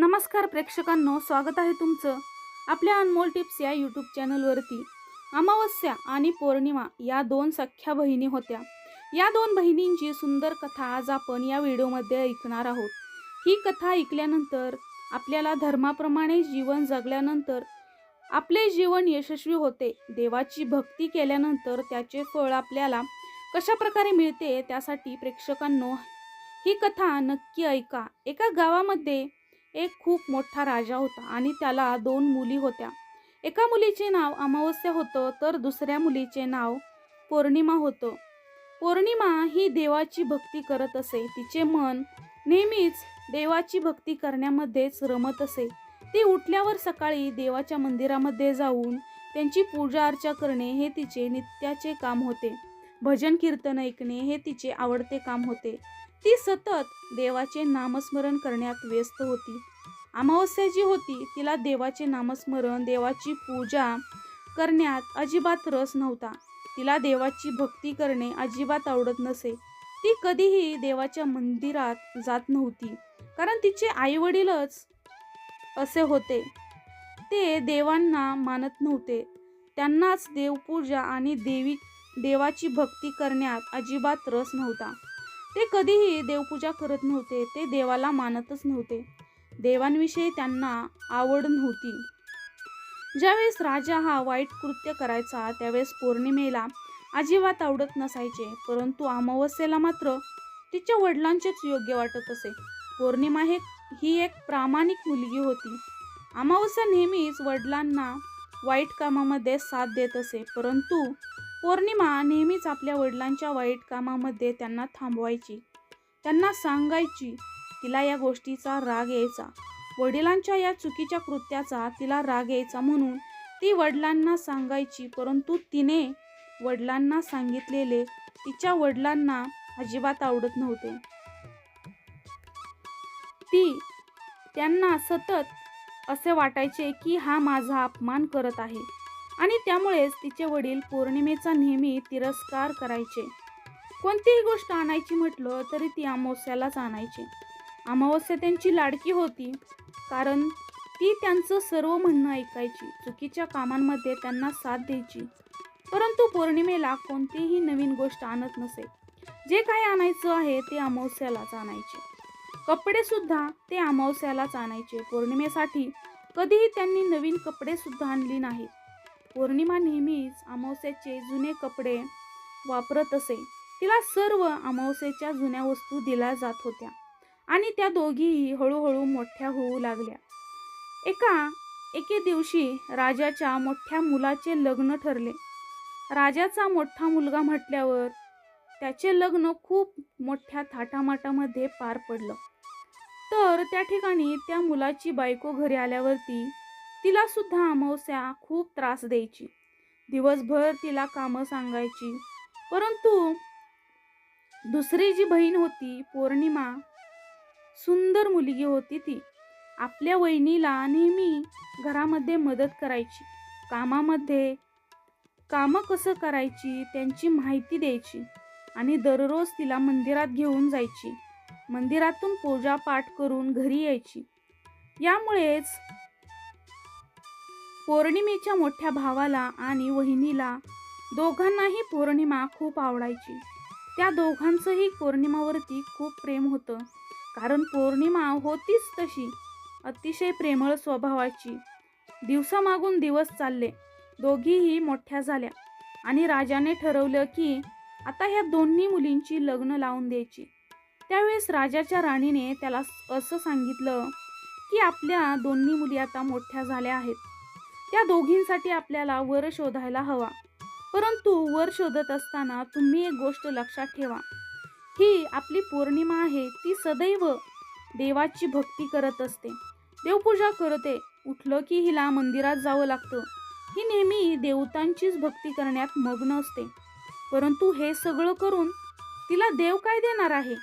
नमस्कार प्रेक्षकांनो स्वागत आहे तुमचं आपल्या अनमोल टिप्स या यूट्यूब चॅनलवरती. अमावस्या आणि पौर्णिमा या दोन सख्या बहिणी होत्या. या दोन बहिणींची सुंदर कथा आज आपण या व्हिडिओमध्ये ऐकणार आहोत. ही कथा ऐकल्यानंतर आपल्याला धर्माप्रमाणे जीवन जगल्यानंतर आपले जीवन यशस्वी होते. देवाची भक्ती केल्यानंतर त्याचे फळ आपल्याला कशा प्रकारे मिळते त्यासाठी प्रेक्षकांनो ही कथा नक्की ऐका. एका गावामध्ये एक खूप मोठा राजा होता आणि त्याला दोन मुली होत्या. एका मुलीचे नाव अमावस्या होतं तर दुसऱ्या मुलीचे नाव पौर्णिमा होतं. पौर्णिमा ही देवाची भक्ती करत असे. तिचे मन नेहमीच देवाची भक्ती करण्यामध्येच रमत असे. ती उठल्यावर सकाळी देवाच्या मंदिरामध्ये जाऊन त्यांची पूजा अर्चा करणे हे तिचे नित्याचे काम होते. भजन कीर्तन ऐकणे हे तिचे आवडते काम होते. ती सतत देवाचे नामस्मरण करण्यात व्यस्त होती. अमावस्या जी होती तिला देवाचे नामस्मरण देवाची पूजा करण्यात अजिबात रस नव्हता. तिला देवाची भक्ती करणे अजिबात आवडत नसे. ती कधीही देवाच्या मंदिरात जात नव्हती कारण तिचे आईवडीलच असे होते. ते देवांना मानत नव्हते. त्यांनाच देवपूजा आणि देवी देवाची भक्ती करण्यात अजिबात रस नव्हता. ते कधीही देवपूजा करत नव्हते ते देवाला मानतच नव्हते. देवांविषयी त्यांना आवड नव्हती. ज्यावेळेस राजा हा वाईट कृत्य करायचा त्यावेळेस पौर्णिमेला अजिबात आवडत नसायचे परंतु अमावस्येला मात्र तिच्या वडिलांचेच योग्य वाटत असे. पौर्णिमा हे ही एक प्रामाणिक मुलगी होती. अमावस्या नेहमीच वडिलांना वाईट कामामध्ये साथ देत असे परंतु पौर्णिमा नेहमीच आपल्या वडिलांच्या वाईट कामामध्ये त्यांना थांबवायची. त्यांना सांगायची तिला या गोष्टीचा राग यायचा. वडिलांच्या या चुकीच्या कृत्याचा तिला राग यायचा म्हणून ती वडिलांना सांगायची परंतु तिने वडिलांना सांगितलेले तिच्या वडिलांना अजिबात आवडत नव्हते. ती त्यांना सतत असे वाटायचे की हा माझा अपमान करत आहे. आणि त्यामुळेच तिचे वडील पौर्णिमेचा नेहमी तिरस्कार करायचे. कोणतीही गोष्ट आणायची म्हटलं तरी ती अमावस्यालाच आणायची. अमावस्या त्यांची लाडकी होती कारण ती त्यांचं सर्व म्हणणं ऐकायची चुकीच्या कामांमध्ये त्यांना साथ द्यायची. परंतु पौर्णिमेला कोणतीही नवीन गोष्ट आणत नसे. जे काही आणायचं आहे ते अमावस्यालाच आणायचे. कपडे सुद्धा ते अमावस्यालाच आणायचे. पौर्णिमेसाठी कधीही त्यांनी नवीन कपडे सुद्धा आणली नाहीत. पौर्णिमा नेहमीच अमावस्याचे जुने कपडे वापरत असे. तिला सर्व अमावस्याच्या जुन्या वस्तू दिल्या जात होत्या आणि त्या दोघीही हळूहळू मोठ्या होऊ लागल्या. एका एके दिवशी राजाच्या मोठ्या मुलाचे लग्न ठरले. राजाचा मोठा मुलगा म्हटल्यावर त्याचे लग्न खूप मोठ्या थाटामाटामध्ये पार पडलं. तर त्या ठिकाणी त्या मुलाची बायको घरी आल्यावरती तिला सुद्धा अमावस्या खूप त्रास द्यायची. दिवसभर तिला कामं सांगायची. परंतु दुसरी जी बहीण होती पौर्णिमा सुंदर मुलगी होती ती. आपल्या वहिनीला नेहमी घरामध्ये मदत करायची. कामामध्ये कामं कसं करायची त्यांची माहिती द्यायची आणि दररोज तिला मंदिरात घेऊन जायची. मंदिरातून पूजा पाठ करून घरी यायची. यामुळेच पौर्णिमेच्या मोठ्या भावाला आणि वहिनीला दोघांनाही पौर्णिमा खूप आवडायची. त्या दोघांचंही पौर्णिमावरती खूप प्रेम होतं. कारण पौर्णिमा होतीच तशी अतिशय प्रेमळ स्वभावाची. दिवसामागून दिवस चालले दोघीही मोठ्या झाल्या आणि राजाने ठरवलं की आता ह्या दोन्ही मुलींची लग्न लावून द्यायची. त्यावेळेस राजाच्या राणीने त्याला असं सांगितलं की आपल्या दोन्ही मुली आता मोठ्या झाल्या आहेत. त्या दोघींसाठी आपल्याला वर शोधायला हवा. परंतु वर शोधत असताना तुम्ही एक गोष्ट लक्षात ठेवा. ही आपली पौर्णिमा आहे ती सदैव देवाची भक्ती करत असते. देवपूजा करते उठलं की हिला मंदिरात जावं लागतं. ही नेहमी देवतांचीच भक्ती करण्यात मग्न असते. परंतु हे सगळं करून तिला देव काय देणार आहे?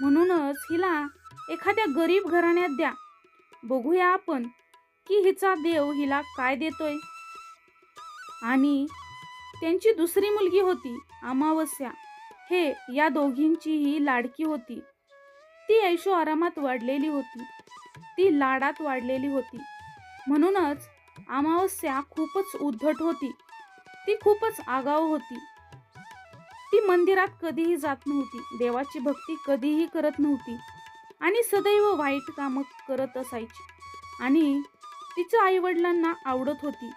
म्हणूनच हिला एखाद्या गरीब घराण्यात द्या. बघूया आपण की हिचा देव हिला काय देतोय? आणि त्यांची दुसरी मुलगी होती अमावस्या. हे या दोघींची ही लाडकी होती. ती ऐशो आरामात वाढलेली होती. ती लाडात वाढलेली होती. म्हणूनच अमावस्या खूपच उद्धट होती. ती खूपच आगाऊ होती. ती मंदिरात कधीही जात नव्हती. देवाची भक्ती कधीही करत नव्हती. आणि सदैव वाईट कामं करत असायची. आणि तिच्या आईवडिलांना आवडत होती.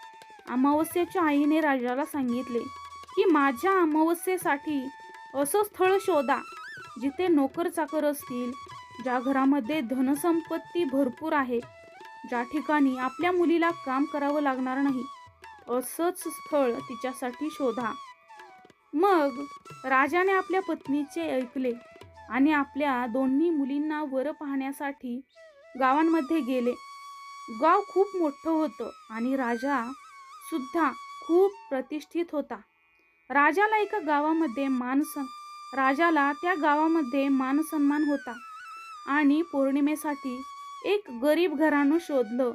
अमावस्याच्या आईने राजाला सांगितले की माझ्या अमावस्येसाठी असं स्थळ शोधा जिथे नोकर चाकर असतील ज्या घरामध्ये धनसंपत्ती भरपूर आहे ज्या ठिकाणी आपल्या मुलीला काम करावं लागणार नाही असंच स्थळ तिच्यासाठी शोधा. मग राजाने आपल्या पत्नीचे ऐकले आणि आपल्या दोन्ही मुलींना वर पाहण्यासाठी गावांमध्ये गेले. गाव खूप मोठं होतं आणि राजा सुद्धा खूप प्रतिष्ठित होता. राजाला एका गावामध्ये मानसन राजाला त्या गावामध्ये मान सन्मान होता आणि पौर्णिमेसाठी एक गरीब घरानं शोधलं.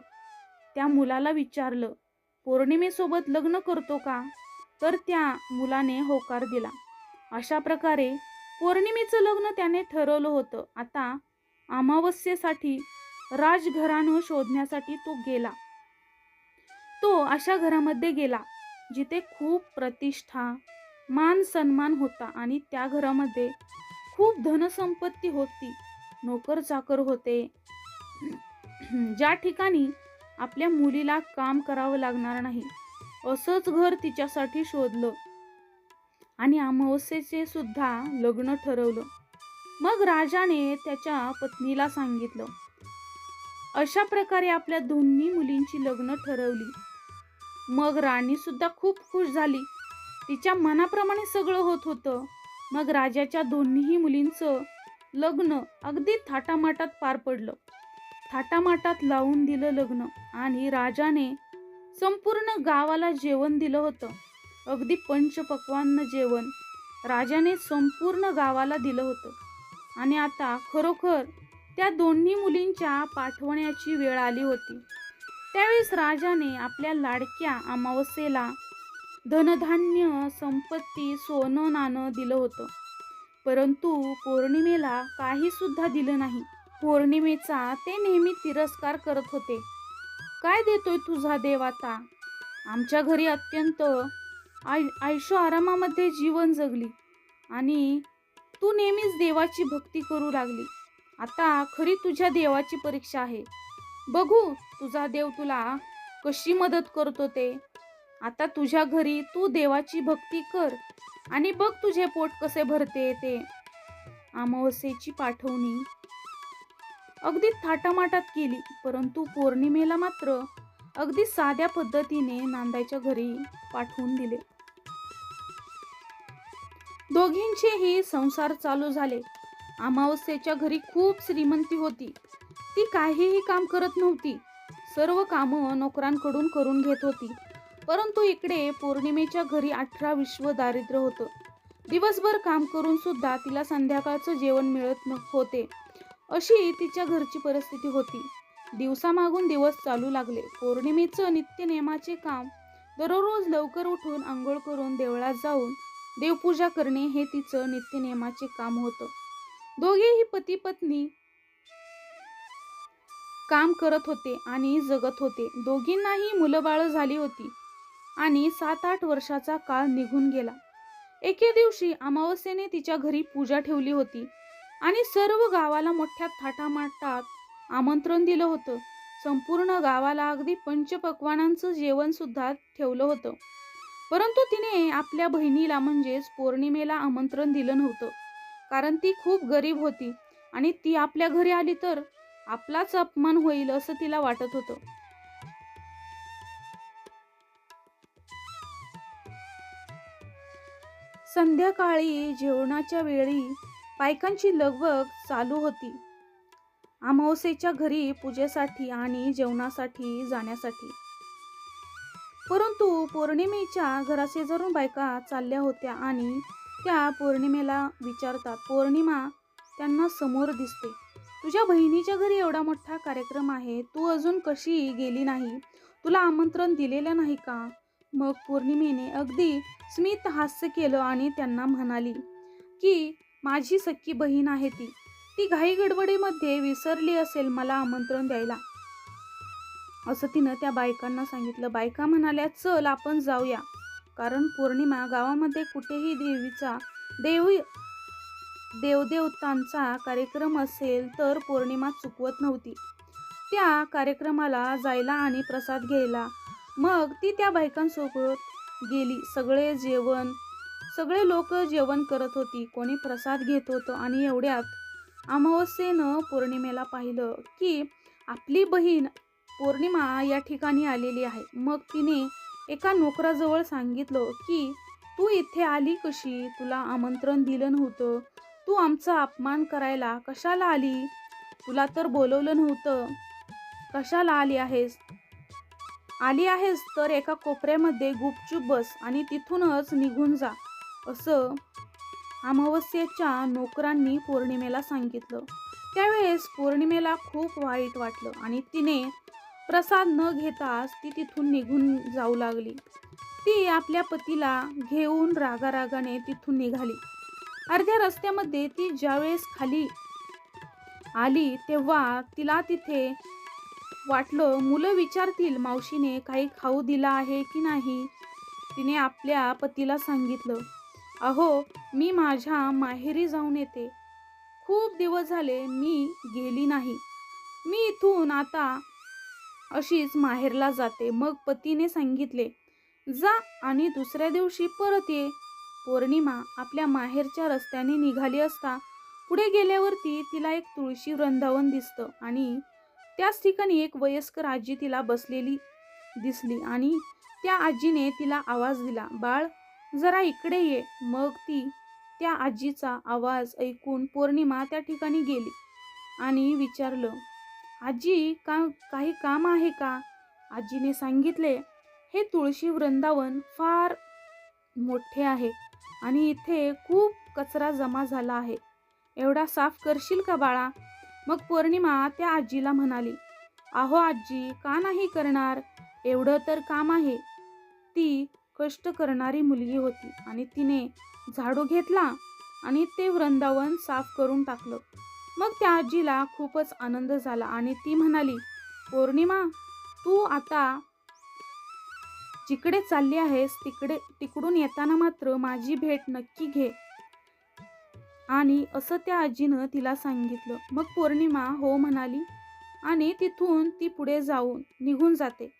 त्या मुलाला विचारलं पौर्णिमेसोबत लग्न करतो का? तर त्या मुलाने होकार दिला. अशा प्रकारे पौर्णिमेचं लग्न त्याने ठरवलं होतं. आता अमावस्येसाठी राजघराणं शोधण्यासाठी तो गेला. तो अशा घरामध्ये गेला जिथे खूप प्रतिष्ठा मान सन्मान होता आणि त्या घरामध्ये खूप धनसंपत्ती होती. नोकर चाकर होते. ज्या ठिकाणी आपल्या मुलीला काम करावं लागणार नाही असंच घर तिच्यासाठी शोधलं आणि अमावस्येचे सुद्धा लग्न ठरवलं. मग राजाने त्याच्या पत्नीला सांगितलं अशा प्रकारे आपल्या दोन्ही मुलींची लग्न ठरवली. मग राणी सुद्धा खूप खुश झाली. तिच्या मनाप्रमाणे सगळं होत होतं. मग राजाच्या दोन्हीही मुलींचं लग्न अगदी थाटामाटात पार पडलं. थाटामाटात लावून दिलं लग्न आणि राजाने संपूर्ण गावाला जेवण दिलं होतं. अगदी पंचपक्वान्न जेवण राजाने संपूर्ण गावाला दिलं होतं. आणि आता खरोखर त्या दोन्ही मुलींच्या पाठवण्याची वेळ आली होती. त्यावेळेस राजाने आपल्या लाडक्या अमावस्येला धनधान्य संपत्ती सोनं नाणं दिलं होतं. परंतु पौर्णिमेला काही सुद्धा दिलं नाही. पौर्णिमेचा ते नेहमी तिरस्कार करत होते. काय देतोय तुझा देव आता? आमच्या घरी अत्यंत आय आयुष्य आरामामध्ये जीवन जगली आणि तू नेहमीच देवाची भक्ती करू लागली. आता खरी तुझ्या देवाची परीक्षा आहे. बघू तुझा देव तुला कशी मदत करतो ते. आता तुझ्या घरी तू देवाची भक्ती कर आणि बघ तुझे पोट कसे भरते ते. अमावस्येची पाठवणी. अगदी थाटामाटात केली परंतु पौर्णिमेला मात्र अगदी साध्या पद्धतीने नांदायच्या घरी पाठवून दिले. दोघींचेही संसार चालू झाले. अमावस्येच्या घरी खूप श्रीमंती होती. ती काहीही काम करत नव्हती. सर्व कामं नोकरांकडून करून घेत होती. परंतु इकडे पौर्णिमेच्या घरी अठरा विश्व दारिद्र्य होतं. दिवसभर काम करून सुद्धा तिला संध्याकाळचं जेवण मिळत न होते. अशी तिच्या घरची परिस्थिती होती. दिवसामागून दिवस चालू लागले. पौर्णिमेचं नित्यनेमाचे काम दररोज लवकर उठून आंघोळ करून देवळात जाऊन देवपूजा करणे हे तिचं नित्यनेमाचे काम होतं. दोघेही पती पत्नी काम करत होते आणि जगत होते. दोघींनाही मुलंबाळं झाली होती आणि सात आठ वर्षाचा काळ निघून गेला. एके दिवशी अमावस्येने तिच्या घरी पूजा ठेवली होती आणि सर्व गावाला मोठ्या थाटामाटात आमंत्रण दिलं होतं. संपूर्ण गावाला अगदी पंचपक्वानांचं जेवण सुद्धा ठेवलं होतं. परंतु तिने आपल्या बहिणीला म्हणजेच पौर्णिमेला आमंत्रण दिलं नव्हतं. कारण ती खूप गरीब होती. आणि ती आपल्या घरी आली तर आपलाच अपमान होईल असं तिला वाटत होतं. संध्याकाळी जेवणाच्या वेळी बायकांची लगबग चालू होती. अमावस्येच्या घरी पूजेसाठी आणि जेवणासाठी जाण्यासाठी. परंतु पौर्णिमेच्या घराशेजारून बायका चालल्या होत्या आणि त्या पौर्णिमेला विचारतात पौर्णिमा त्यांना समोर दिसते. तुझ्या बहिणीच्या घरी एवढा मोठा कार्यक्रम आहे तू अजून कशी गेली नाही? तुला आमंत्रण दिलेलं नाही का? मग पौर्णिमेने अगदी स्मित हास्य केलं आणि त्यांना म्हणाली की माझी सख्खी बहीण आहे ती. ती घाई गडबडीमध्ये विसरली असेल मला आमंत्रण द्यायला. असं तिनं त्या बायकांना सांगितलं. बायका म्हणाल्या चल आपण जाऊया. कारण पौर्णिमा गावामध्ये कुठेही देवीचा देवी देवदेवतांचा कार्यक्रम असेल तर पौर्णिमा चुकवत नव्हती. त्या कार्यक्रमाला जायला आणि प्रसाद घ्यायला. मग ती त्या बायकांसोबत गेली. सगळे जेवण सगळे लोक जेवण करत होती. कोणी प्रसाद घेत होतं आणि एवढ्यात अमावस्येनं पौर्णिमेला पाहिलं की आपली बहीण पौर्णिमा या ठिकाणी आलेली आहे. मग तिने एका नोकराजवळ सांगितलं की तू इथे आली कशी? तुला आमंत्रण दिलं नव्हतं. तू आमचा अपमान करायला कशाला आली? तुला तर बोलवलं नव्हतं. कशाला आली आहेस? आली आहेस तर एका कोपऱ्यामध्ये गुपचूप बस आणि तिथूनच निघून जा. असं अमावस्येच्या नोकरांनी पौर्णिमेला सांगितलं. त्यावेळेस पौर्णिमेला खूप वाईट वाटलं आणि तिने प्रसाद न घेताच ती तिथून निघून जाऊ लागली. ती आपल्या पतीला घेऊन रागारागाने तिथून निघाली. अर्ध्या रस्त्यामध्ये ती ज्यावेळेस खाली आली तेव्हा तिला तिथे वाटलं मुलं विचारतील मावशीने काही खाऊ दिला आहे की नाही? तिने आपल्या पतीला सांगितलं. अहो मी माझ्या माहेरी जाऊन येते. खूप दिवस झाले मी गेली नाही. मी इथून आता अशीच माहेरला जाते. मग पतीने सांगितले जा आणि दुसऱ्या दिवशी परत ये. पौर्णिमा आपल्या माहेरच्या रस्त्याने निघाली असता पुढे गेल्यावरती तिला एक तुळशी वृंदावन दिसतं आणि त्याच ठिकाणी एक वयस्कर आजी तिला बसलेली दिसली आणि त्या आजीने तिला आवाज दिला बाळ जरा इकडे ये. मग ती त्या आजीचा आवाज ऐकून पौर्णिमा त्या ठिकाणी गेली आणि विचारलं आजी का काही काम आहे का? आजीने सांगितले हे तुळशी वृंदावन फार मोठे आहे आणि इथे खूप कचरा जमा झाला आहे. एवढा साफ करशील का बाळा? मग पौर्णिमा त्या आजीला म्हणाली अहो आजी का नाही करणार? एवढं तर काम आहे. ती कष्ट करणारी मुलगी होती आणि तिने झाडू घेतला आणि ते वृंदावन साफ करून टाकलं. मग त्या आजीला खूपच आनंद झाला आणि ती म्हणाली पौर्णिमा तू आता जिकडे चालली आहेस तिकडे तिकडून येताना मात्र माझी भेट नक्की घे. आणि असं त्या आजीनं तिला सांगितलं. मग पौर्णिमा हो म्हणाली आणि तिथून ती पुढे जाऊन निघून जाते.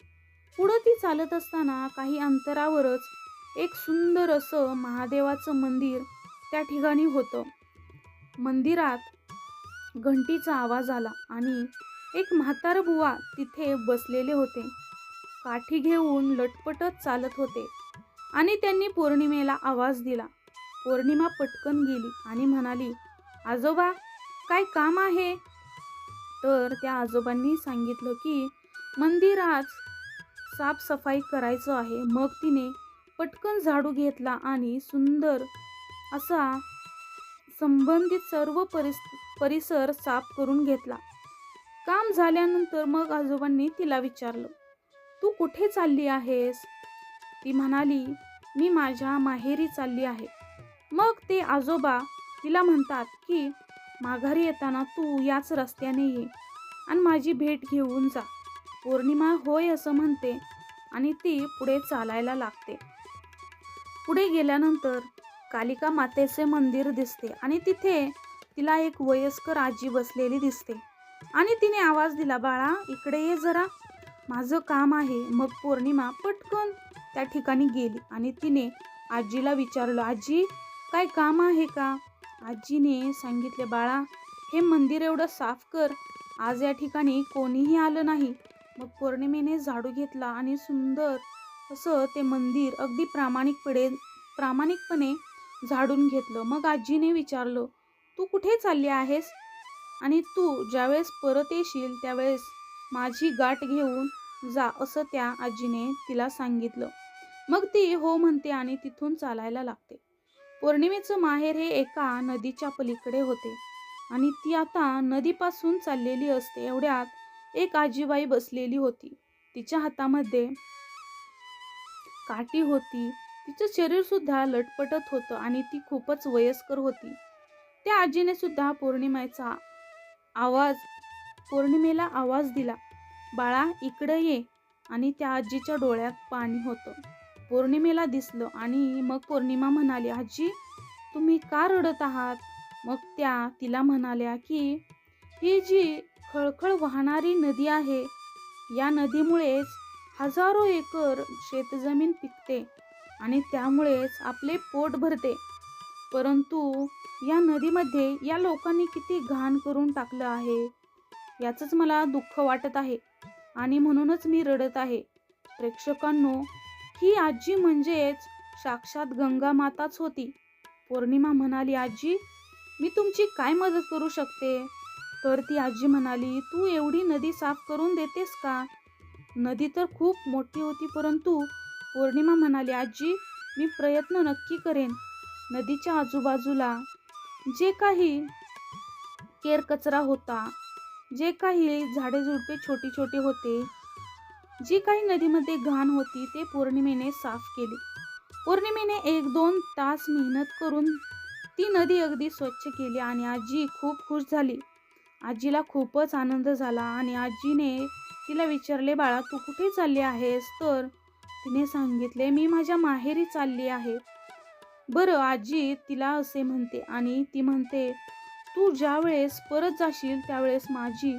पुढं ती चालत असताना काही अंतरावरच एक सुंदर असं महादेवाचं मंदिर त्या ठिकाणी होतं. मंदिरात घंटीचा आवाज आला आणि एक म्हातार बुवा तिथे बसलेले होते. काठी घेऊन लटपटत चालत होते आणि त्यांनी पौर्णिमेला आवाज दिला. पौर्णिमा पटकन गेली आणि म्हणाली आजोबा काय काम आहे? तर त्या आजोबांनी सांगितलं की मंदिरात साफसफाई करायचं आहे. मग तिने पटकन झाडू घेतला आणि सुंदर असा संबंधित सर्व परिस परिसर साफ करून घेतला. काम झाल्यानंतर मग आजोबांनी तिला विचारलं तू कुठे चालली आहेस? ती म्हणाली मी माझ्या माहेरी चालली आहे. मग ते आजोबा तिला म्हणतात की माघारी येताना तू याच रस्त्याने ये आणि माझी भेट घेऊन जा. पौर्णिमा होय असं म्हणते आणि ती पुढे चालायला लागते. पुढे गेल्यानंतर कालिका मातेचे मंदिर दिसते आणि तिथे तिला एक वयस्कर आजी बसलेली दिसते. आणि तिने आवाज दिला बाळा इकडे ये जरा. माझं काम आहे. मग पौर्णिमा पटकन त्या ठिकाणी गेली आणि तिने आजीला विचारलं आजी काय काम आहे का? आजीने सांगितले बाळा हे मंदिर एवढं साफ कर. आज या ठिकाणी कोणीही आलं नाही. मग पौर्णिमेने झाडू घेतला आणि सुंदर असं ते मंदिर अगदी प्रामाणिकपणे प्रामाणिकपणे झाडून घेतलं. मग आजीने विचारलं तू कुठे चालली आहेस? आणि तू ज्यावेळेस परत येशील त्यावेळेस माझी गाठ घेऊन जा असं त्या आजीने तिला सांगितलं. मग ती हो म्हणते आणि तिथून चालायला लागते. पौर्णिमेचं माहेर हे एका नदीच्या पलीकडे होते आणि ती आता नदीपासून चाललेली असते एवढ्यात एक आजीबाई बसलेली होती. तिच्या हातामध्ये काठी होती. तिचं शरीर सुद्धा लटपटत होतं आणि ती खूपच वयस्कर होती. त्या आजीने सुद्धा पौर्णिमेचा आवाज पौर्णिमेला आवाज दिला बाळा इकडं ये. आणि त्या आजीच्या डोळ्यात पाणी होतं. पौर्णिमेला दिसलं आणि मग पौर्णिमा म्हणाली आजी तुम्ही का रडत आहात? मग त्या तिला म्हणाल्या की ही जी खळखळ वाहणारी नदी आहे या नदीमुळेच हजारो एकर शेतजमीन पिकते. आणि त्यामुळेच आपले पोट भरते. परंतु या नदीमध्ये या लोकांनी किती घाण करून टाकलं आहे याचंच मला दुःख वाटत आहे आणि म्हणूनच मी रडत आहे. प्रेक्षकांनो ही आजी म्हणजेच साक्षात गंगा माताच होती. पौर्णिमा म्हणाली आजी मी तुमची काय मदत करू शकते? तर ती आजी म्हणाली तू एवढी नदी साफ करून देतेस का? नदी तर खूप मोठी होती परंतु पौर्णिमा म्हणाली आजी मी प्रयत्न नक्की करेन नदीच्या आजूबाजूला. जे काही केर कचरा होता जे काही झाडे झुडपे छोटे छोटे होते जी काही नदीमध्ये घाण होती ते पौर्णिमेने साफ केली. पौर्णिमेने एक दोन तास मेहनत करून ती नदी अगदी स्वच्छ केली आणि आजी खूप खुश झाली. आजीला खूपच आनंद झाला आणि आजीने तिला विचारले बाळा तू कुठे चालली आहेस? तर तिने सांगितले मी माझ्या माहेरी चालली आहे. बरं आजी तिला असे म्हणते आणि ती म्हणते तू ज्या वेळेस परत जाशील त्यावेळेस माझी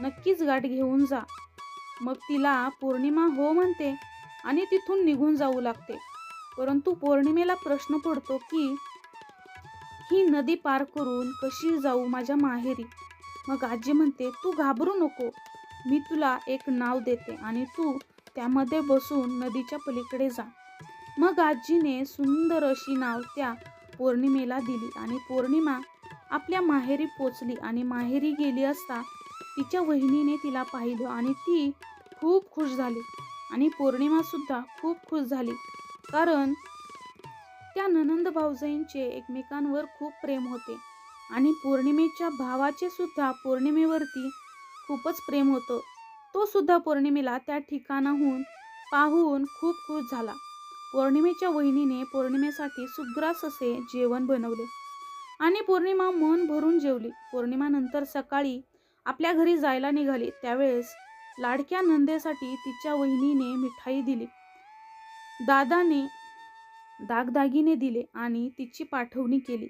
नक्कीच गाठ घेऊन जा. मग तिला पौर्णिमा हो म्हणते आणि तिथून निघून जाऊ लागते. परंतु पौर्णिमेला प्रश्न पडतो की ही नदी पार करून कशी जाऊ माझ्या माहेरी? मग आजी म्हणते तू घाबरू नको मी तुला एक नाव देते आणि तू त्यामध्ये बसून नदीच्या पलीकडे जा. मग आजीने सुंदर अशी नाव त्या पौर्णिमेला दिली आणि पौर्णिमा आपल्या माहेरी पोचली आणि माहेरी गेली असता तिच्या वहिनीने तिला पाहिलं आणि ती खूप खुश झाली आणि पौर्णिमा सुद्धा खूप खुश झाली. कारण त्या ननंद भाऊजाईंचे एकमेकांवर खूप प्रेम होते आणि पौर्णिमेच्या भावाचे सुद्धा पौर्णिमेवरती खूपच प्रेम होतं. तो सुद्धा पौर्णिमेला त्या ठिकाणाहून पाहून खूप खुश झाला. पौर्णिमेच्या वहिनीने पौर्णिमेसाठी सुग्रास असे जेवण बनवले आणि पौर्णिमा मन भरून जेवली. पौर्णिमानंतर सकाळी आपल्या घरी जायला निघाली. त्यावेळेस लाडक्या नंदेसाठी तिच्या वहिनीने मिठाई दिली. दादाने दागदागिने दिले आणि तिची पाठवणी केली.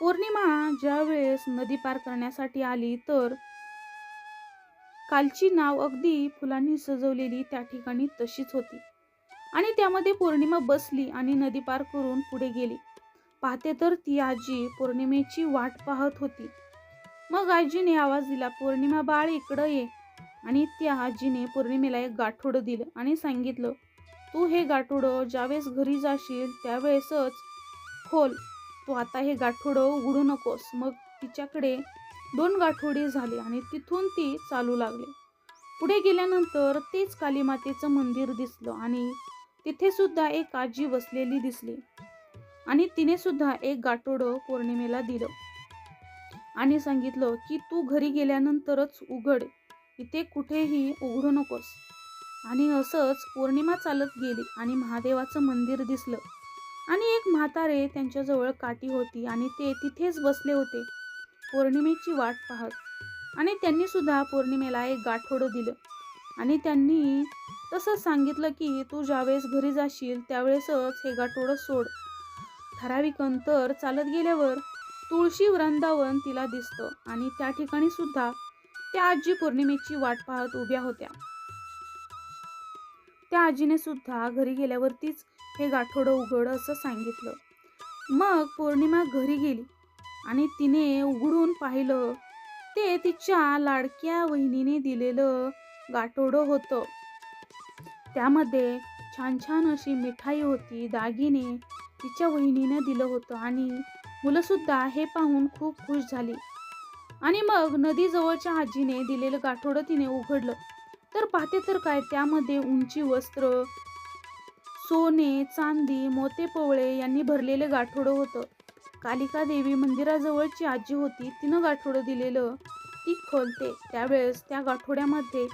पौर्णिमा ज्यावेळेस नदी पार करण्यासाठी आली तर कालची नाव अगदी फुलांनी सजवलेली त्या ठिकाणी तशीच होती. आणि त्यामध्ये पौर्णिमा बसली आणि नदी पार करून पुढे गेली. पाहते तर ती आजी पौर्णिमेची वाट पाहत होती. मग आजीने आवाज दिला पौर्णिमा बाळ इकडं ये. आणि त्या आजीने पौर्णिमेला एक गाठोडं दिलं आणि सांगितलं तू हे गाठोडं ज्यावेळेस घरी जाशील त्यावेळेसच खोल. तू आता हे गाठोडं उघडू नकोस. मग तिच्याकडे दोन गाठोडे झाले आणि तिथून ती चालू लागली. पुढे गेल्यानंतर तेच कालीमातेचं मंदिर दिसलं आणि तिथे सुद्धा एक आजी बसलेली दिसली आणि तिने सुद्धा एक गाठोडं पौर्णिमेला दिलं आणि सांगितलं की तू घरी गेल्यानंतरच उघड इथे कुठेही उघडू नकोस. आणि असंच पौर्णिमा चालत गेली आणि महादेवाचं मंदिर दिसलं. आणि एक म्हातारे त्यांच्याजवळ काठी होती आणि ते तिथेच बसले होते. पौर्णिमेची वाट पाहत. आणि त्यांनी सुद्धा पौर्णिमेला एक गाठोडं दिलं. आणि त्यांनी तसंच सांगितलं की तू ज्यावेळेस घरी जाशील त्यावेळेसच हे गाठोडं सोड. ठराविक अंतर चालत गेल्यावर तुळशी वृंदावन तिला दिसतं. आणि त्या ठिकाणी सुद्धा त्या आजी पौर्णिमेची वाट पाहत उभ्या होत्या. त्या आजीने सुद्धा घरी गेल्यावरतीच हे गाठोडं उघड असं सांगितलं. मग पौर्णिमा घरी गेली. आणि तिने उघडून पाहिलं. ते तिच्या लाडक्या वहिनीने दिलेलं गाठोडं होतं. त्यामध्ये छान छान अशी मिठाई होती दागिने तिच्या वहिनीने दिलं होतं आणि मुलंसुद्धा हे पाहून खूप खुश झाली. आणि मग नदीजवळच्या आजीने दिलेलं गाठोडं तिने उघडलं. तर पाहते तर काय त्यामध्ये उंची वस्त्र सोने चांदी मोते पोवळे यांनी भरलेलं गाठोडं होतं. कालिका देवी मंदिराजवळची आजी होती. तिनं गाठोडं दिलेलं ती खोलते. त्यावेळेस त्या गाठोड्यामध्ये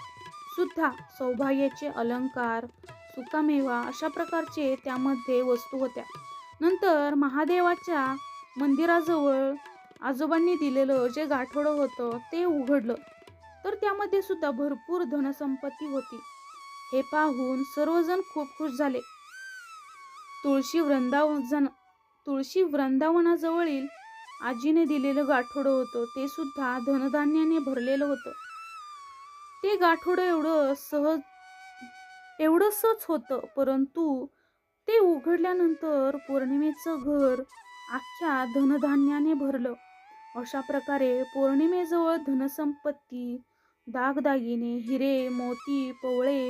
सुद्धा सौभाग्याचे अलंकार सुकामेवा अशा प्रकारचे त्यामध्ये वस्तू होत्या. नंतर महादेवाच्या मंदिराजवळ आजोबांनी दिलेलं जे गाठोडं होतं ते उघडलं. तर त्यामध्ये सुद्धा भरपूर धनसंपत्ती होती. हे पाहून सर्वजण खूप खुश झाले. तुळशी वृंदावन तुळशी वृंदावनाजवळील आजीने दिलेलं गाठोडं होतं. ते सुद्धा धनधान्याने भरलेलं होतं. ते गाठोडं एवढं सहज एवढंसच होतं परंतु ते उघडल्यानंतर पौर्णिमेचं घर अख्ख्या धनधान्याने भरलं. अशा प्रकारे पौर्णिमेजवळ धनसंपत्ती दागदागिने हिरे मोती पवळे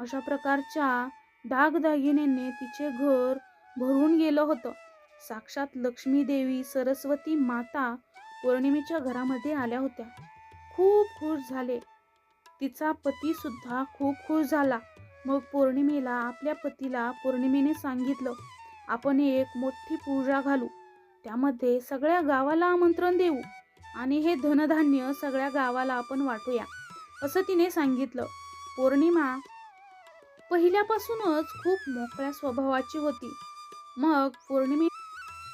अशा प्रकारच्या दागदागिन्यांनी तिचे घर भरून गेलं होतं. साक्षात लक्ष्मी देवी सरस्वती माता पौर्णिमेच्या घरामध्ये आल्या होत्या. खूप खुश झाले. तिचा पती सुद्धा खूप खुश झाला. मग पौर्णिमेला आपल्या पतीला पौर्णिमेने सांगितलं आपण एक मोठी पूजा घालू. त्यामध्ये सगळ्या गावाला आमंत्रण देऊ आणि हे धनधान्य सगळ्या गावाला आपण वाटूया. असं तिने सांगितलं. पौर्णिमा पहिल्यापासूनच खूप मोकळ्या स्वभावाची होती. मग पौर्णिमे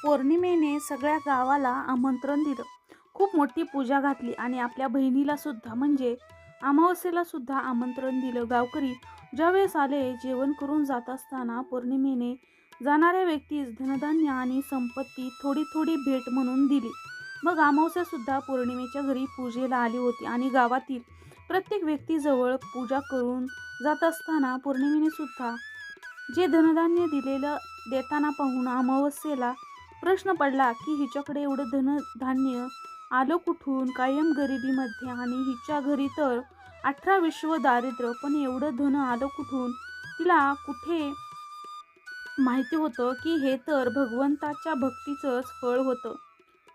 पौर्णिमेने सगळ्या गावाला आमंत्रण दिलं. खूप मोठी पूजा घातली आणि आपल्या बहिणीला सुद्धा म्हणजे अमावस्येला सुद्धा आमंत्रण दिलं. गावकरी ज्यावेळेस आले जेवण करून जात असताना पौर्णिमेने जाणाऱ्या व्यक्तीस धनधान्य आणि संपत्ती थोडी थोडी भेट म्हणून दिली. मग अमावस्या सुद्धा पौर्णिमेच्या घरी पूजेला आली होती आणि गावातील प्रत्येक व्यक्तीजवळ पूजा करून जात असताना पौर्णिमेने सुद्धा जे धनधान्य दिलेलं देताना पाहून अमावस्येला प्रश्न पडला की हिच्याकडे एवढं धनधान्य आलं कुठून? कायम गरिबीमध्ये आणि हिच्या घरी तर अठरा विश्व दारिद्र्य पण एवढं धन आलं कुठून? तिला कुठे माहिती होतं की हे तर भगवंताच्या भक्तीचंच फळ होतं.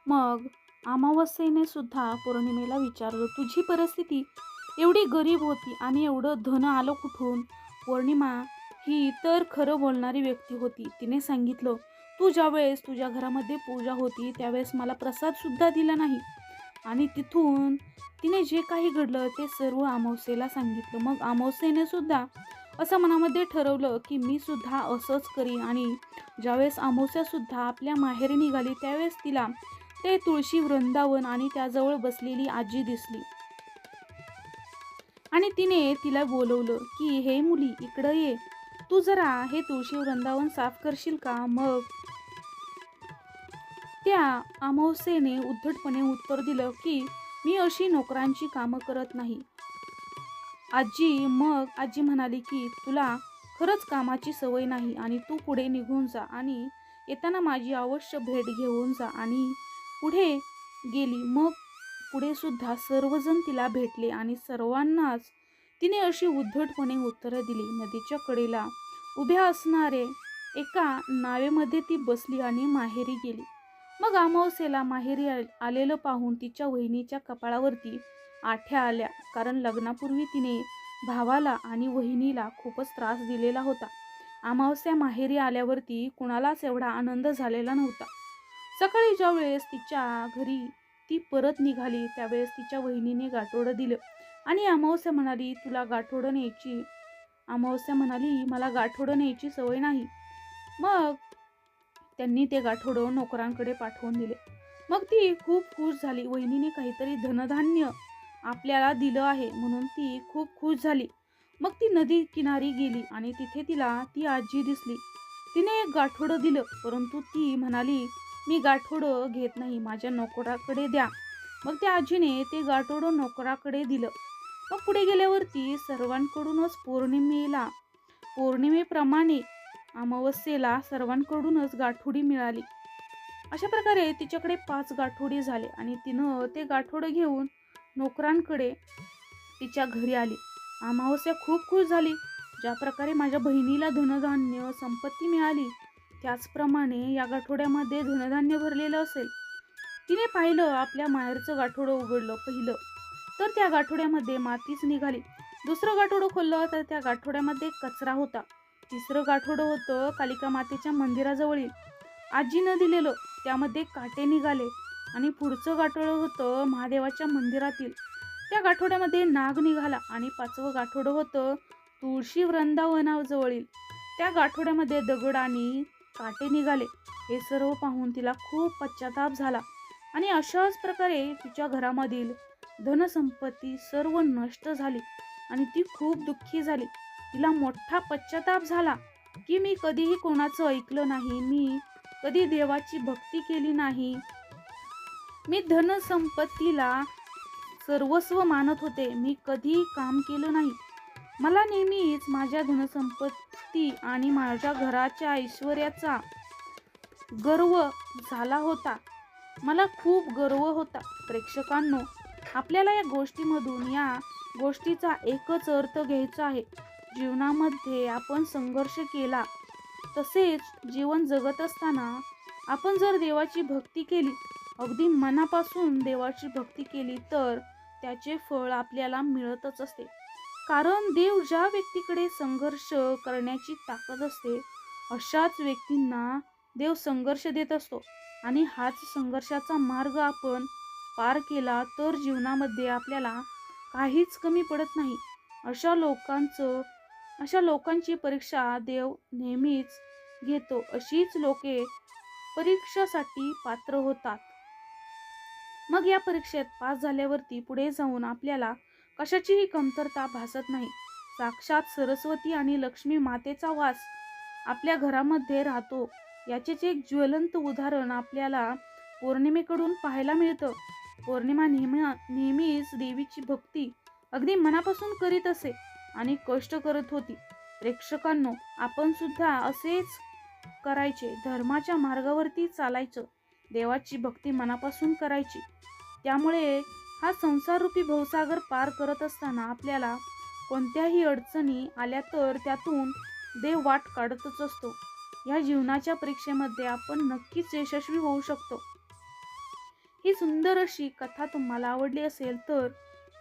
मग अमावस्येने सुद्धा पौर्णिमेला विचारलं तुझी परिस्थिती एवढी गरीब होती आणि एवढं धन आलं कुठून? पौर्णिमा ही तर खरं बोलणारी व्यक्ती होती. तिने सांगितलं तू ज्यावेळेस तुझ्या घरामध्ये पूजा होती त्यावेळेस मला प्रसादसुद्धा दिला नाही. आणि तिथून तिने जे काही घडलं ते सर्व अमावस्येला सांगितलं. मग अमावस्येने सुद्धा असं मनामध्ये ठरवलं की मी सुद्धा असंच करीन. आणि ज्यावेळेस अमावस्यासुद्धा आपल्या माहेरी निघाली त्यावेळेस तिला ते तुळशी वृंदावन आणि त्याजवळ बसलेली आजी दिसली. आणि तिने तिला बोलवलं की हे मुली इकडं ये. तू जरा हे तुळशी वृंदावन साफ करशील का? मग त्या अमावस्येने उद्धटपणे उत्तर दिलं की मी अशी नोकरांची कामं करत नाही. आजी मग आजी म्हणाली की तुला खरंच कामाची सवय नाही आणि तू पुढे निघून जा आणि येताना माझी अवश्य भेट घेऊन जा आणि पुढे गेली. मग पुढे सुद्धा सर्वजण तिला भेटले आणि सर्वांनाच तिने अशी उद्धटपणे उत्तरं दिली. नदीच्या कडेला उभ्या असणारे एका नावेमध्ये ती बसली आणि माहेरी गेली. मग अमावस्येला माहेरी आलेलं पाहून तिच्या वहिनीच्या कपाळावरती आठ्या आल्या. कारण लग्नापूर्वी तिने भावाला आणि वहिनीला खूपच त्रास दिलेला होता. अमावस्या माहेरी आल्यावरती कुणालाच एवढा आनंद झालेला नव्हता. सकाळी ज्या वेळेस तिच्या घरी ती परत निघाली त्यावेळेस तिच्या वहिनीने गाठोडं दिलं. आणि अमावस्या म्हणाली तुला गाठोडं न्यायची अमावस्या म्हणाली मला गाठोडं न्यायची सवय नाही. मग त्यांनी ते गाठोडं नोकरांकडे पाठवून दिले. मग ती खूप खुश झाली. वहिनीने काहीतरी धनधान्य आपल्याला दिलं आहे म्हणून ती खूप खुश झाली. मग ती नदी किनारी गेली आणि तिथे तिला ती आजी दिसली. तिने एक गाठोडं दिलं परंतु ती म्हणाली मी गाठोडं घेत नाही माझ्या नोकराकडे द्या. मग त्या आजीने ते गाठोडं नोकराकडे दिलं. मग पुढे गेल्यावरती सर्वांकडूनच पौर्णिमेला पौर्णिमेप्रमाणे अमावस्येला सर्वांकडूनच गाठोडी मिळाली. अशा प्रकारे तिच्याकडे पाच गाठोडी झाले आणि तिनं ते गाठोडं घेऊन नोकरांकडे तिच्या घरी आली. अमावस्या खूप खुश झाली. ज्या प्रकारे माझ्या बहिणीला धनधान्य संपत्ती मिळाली त्याचप्रमाणे या गाठोड्यामध्ये धनधान्य भरलेलं असेल. तिने पाहिलं आपल्या माहेरचं गाठोडं उघडलं पहिलं. तर त्या गाठोड्यामध्ये मातीच निघाली. दुसरं गाठोडं खोललं तर त्या गाठोड्यामध्ये कचरा होता. तिसरं गाठोडं होतं कालिका मातेच्या मंदिराजवळील. आजीनं दिलेलं त्यामध्ये काटे निघाले आणि पुढचं गाठोडं होतं महादेवाच्या मंदिरातील. त्या गाठोड्यामध्ये नाग निघाला आणि पाचवं गाठोडं होतं तुळशी वृंदावनाजवळील. त्या गाठोड्यामध्ये दगड आणि काटे निघाले. हे सर्व पाहून तिला खूप पश्चाताप झाला आणि अशाच प्रकारे तिच्या घरामधील धनसंपत्ती सर्व नष्ट झाली आणि ती खूप दुःखी झाली. तिला मोठा पश्चाताप झाला की मी कधीही कोणाचं ऐकलं नाही. मी कधी देवाची भक्ती केली नाही. मी धनसंपत्तीला सर्वस्व मानत होते. मी कधी काम केलं नाही. मला नेहमीच माझ्या धनसंपत्ती आणि माझ्या घराच्या ऐश्वर्याचा गर्व झाला होता. मला खूप गर्व होता. प्रेक्षकांनो आपल्याला या गोष्टीमधून या गोष्टीचा एकच अर्थ घ्यायचा आहे. जीवनामध्ये आपण संघर्ष केला तसेच जीवन जगत असताना आपण जर देवाची भक्ती केली अगदी मनापासून देवाची भक्ती केली तर त्याचे फळ आपल्याला मिळतच असते. कारण देव ज्या व्यक्तीकडे संघर्ष करण्याची ताकद असते अशाच व्यक्तींना देव संघर्ष देत असतो. आणि हाच संघर्षाचा मार्ग आपण पार केला तर जीवनामध्ये आपल्याला काहीच कमी पडत नाही. अशा लोकांचं अशा लोकांची परीक्षा देव नेहमीच घेतो. अशीच लोके परीक्षासाठी पात्र होतात. मग या परीक्षेत पास झाल्यावरती पुढे जाऊन आपल्याला कशाचीही कमतरता भासत नाही. साक्षात सरस्वती आणि लक्ष्मी मातेचा वास आपल्या घरामध्ये राहतो. याचेच एक ज्वलंत उदाहरण आपल्याला पौर्णिमेकडून पाहायला मिळतं. पौर्णिमा नेहमी नेहमीच देवीची भक्ती अगदी मनापासून करीत असे. आणि कष्ट करत होती. प्रेक्षकांनो आपण सुद्धा असेच करायचे. धर्माच्या मार्गावरती चालायचं. देवाची भक्ती मनापासून करायची. त्यामुळे हा संसाररूपी भवसागर पार करत असताना आपल्याला कोणत्याही अडचणी आल्या तर त्यातून देव वाट काढतच असतो. या जीवनाच्या परीक्षेमध्ये आपण नक्कीच यशस्वी होऊ शकतो. ही सुंदर अशी कथा तुम्हाला आवडली असेल तर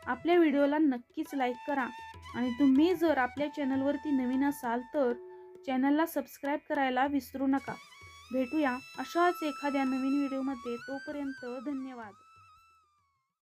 आपल्या व्हिडिओला नक्कीच लाईक करा. आणि तुम्ही जर आपल्या चॅनलवरती नवीन असाल तर चॅनलला सबस्क्राईब करायला विसरू नका. भेटूया अशाच एखाद्या नवीन व्हिडिओमध्ये. तोपर्यंत धन्यवाद.